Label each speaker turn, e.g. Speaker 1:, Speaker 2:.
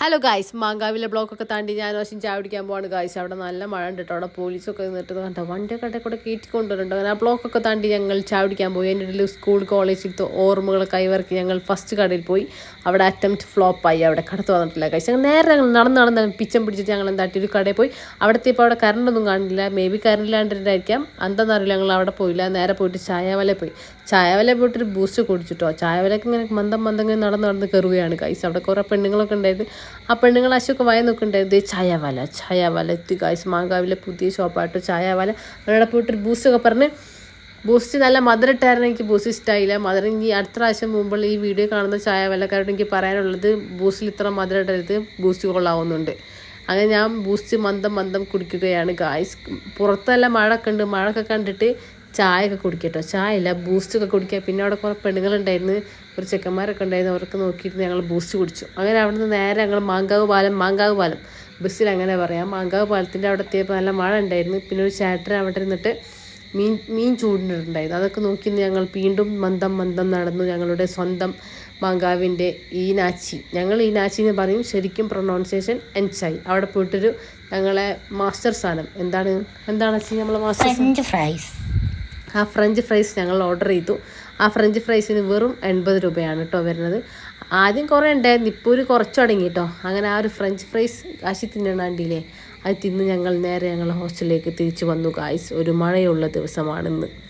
Speaker 1: Hello guys മാങ്കാവിലെ ബ്ലോക്കൊക്കെ താണ്ടി ഞാൻ വശം ചായ പിടിക്കാൻ പോവാണ് ഗായ്സ് അവിടെ നല്ല മഴ ഉണ്ടിട്ടോ അവിടെ പോലീസൊക്കെ നിന്നിട്ട് കണ്ടോ വണ്ടിയൊക്കെ ഇടയിൽ കൂടെ കയറ്റി കൊണ്ടുവരുന്നുണ്ട്. അങ്ങനെ ആ ബ്ലോക്കൊക്കെ താണ്ടി ഞങ്ങൾ ചായ പിടിക്കാൻ പോയി. എന്റെ ഇടയിൽ സ്കൂൾ കോളേജിലത്തെ ഓർമ്മകൾ കൈവർക്കി ഞങ്ങൾ ഫസ്റ്റ് കടയിൽ പോയി. അവിടെ അറ്റംപ്റ്റ് ഫ്ലോപ്പായി അവിടെ കടത്ത് വന്നിട്ടില്ല ഗായ്സ് ഞങ്ങൾ നേരെ ഞങ്ങൾ നടന്ന് നടന്ന് പിച്ചം പിടിച്ചിട്ട് ഞങ്ങൾ എന്താട്ടി ഒരു കടയിൽ പോയി. അവിടെ ഇപ്പോൾ അവിടെ കറണ്ടൊന്നും കാണില്ല. മേ ബി കറണ്ട് ഇല്ലാണ്ടിട്ടായിരിക്കാം എന്താണെന്നറിയില്ല ഞങ്ങൾ അവിടെ പോയില്ല. നേരെ പോയിട്ട് ചായവല പോയി. ചായവല പോയിട്ട് ഒരു ബൂസ്റ്റ് കുടിച്ചിട്ടോ. ചായവലക്ക് ഇങ്ങനെ മന്ദം മന്ദം ഇങ്ങനെ നടന്ന് നടന്ന് കയറുകയാണ് ഗൈസ് അവിടെ കുറേ പെണ്ണുങ്ങളൊക്കെ ഉണ്ടായത് ആ പെണ്ണുങ്ങൾ അശൊക്കെ വായ നോക്കുന്നുണ്ടായത് ചായവാല ചായവല എത്തി ഗൈസ് മാങ്കാവിലെ പുതിയ ഷോപ്പായിട്ട് ചായവല അവിടെ പോയിട്ട് ബൂസ്റ്റൊക്കെ പറഞ്ഞ് ബൂസ്റ്റ് നല്ല മധുരം ഇട്ടായിരുന്നു എനിക്ക് ബൂസ്റ്റ് ഇഷ്ടമായില്ല മധുരം ഇനി അടുത്ത പ്രാവശ്യം മുമ്പുള്ള ഈ വീഡിയോ കാണുന്ന ചായ വിലക്കാരോട് എനിക്ക് പറയാനുള്ളത് ബൂസ്റ്റിൽ ഇത്ര മധുരം ഇടരുത് ബൂസ്റ്റ് കൊള്ളാവുന്നുണ്ട്. അങ്ങനെ ഞാൻ ബൂസ്റ്റ് മന്ദം മന്ദം കുടിക്കുകയാണ് ഗായ്സ് പുറത്തല്ല മഴയൊക്കെ ഉണ്ട്. മഴയൊക്കെ കണ്ടിട്ട് ചായ ഒക്കെ കുടിക്കട്ടോ. ചായ ഇല്ല ബൂസ്റ്റ് ഒക്കെ കുടിക്കുക പിന്നെ അവിടെ കുറേ പെണ്ണുങ്ങളുണ്ടായിരുന്നു. കുറച്ച് ചെക്കന്മാരൊക്കെ ഉണ്ടായിരുന്നു. അവർക്ക് നോക്കിയിട്ട് ഞങ്ങൾ ബൂസ്റ്റ് കുടിച്ചു. അങ്ങനെ അവിടെ നിന്ന് നേരെ ഞങ്ങൾ മാങ്കാവ് പാലം മാങ്കാവ് പാലം. ബസ്സിൽ അങ്ങനെ പറയാം. മാങ്കാവ് പാലത്തിന്റെ അവിടെ എത്തിയപ്പോൾ നല്ല മഴ ഉണ്ടായിരുന്നു. പിന്നെ ഒരു ചേട്ടൻ അവിടെ ഇരുന്നിട്ട് മീൻ മീൻ ചൂടിനിട്ടുണ്ടായിരുന്നു. അതൊക്കെ നോക്കി ഞങ്ങൾ വീണ്ടും മന്ദം മന്ദം നടന്നു. ഞങ്ങളുടെ സ്വന്തം മാങ്കാവിന്റെ ഈനാച്ചി. ഞങ്ങൾ ഈനാച്ചി എന്ന് പറയും. ശരിക്കും പ്രൊണൗൺസിയേഷൻ എൻചായി അവിടെ പോയിട്ടൊരു ഞങ്ങളെ മാസ്റ്റർ സാധനം. എന്താണ്? എന്താണ് നമ്മളെ മാസ്റ്റർ
Speaker 2: ഫ്രൈസ്.
Speaker 1: ആ ഫ്രഞ്ച് ഫ്രൈസ് ഞങ്ങൾ ഓർഡർ ചെയ്തു. ആ ഫ്രഞ്ച് ഫ്രൈസിന് വെറും എൺപത് രൂപയാണ് കേട്ടോ വരുന്നത്. ആദ്യം കുറേ ഉണ്ടായിരുന്നു ഇപ്പോൾ ഒരു കുറച്ച് തുടങ്ങി കേട്ടോ. അങ്ങനെ ആ ഒരു ഫ്രഞ്ച് ഫ്രൈസ് കാശി തിന്നണാണ്ടിയില്ലേ അത് തിന്ന് ഞങ്ങൾ നേരെ ഞങ്ങൾ ഹോസ്റ്റലിലേക്ക് തിരിച്ചു വന്നു. കായ്സ് ഒരു മഴയുള്ള ദിവസമാണെന്ന്.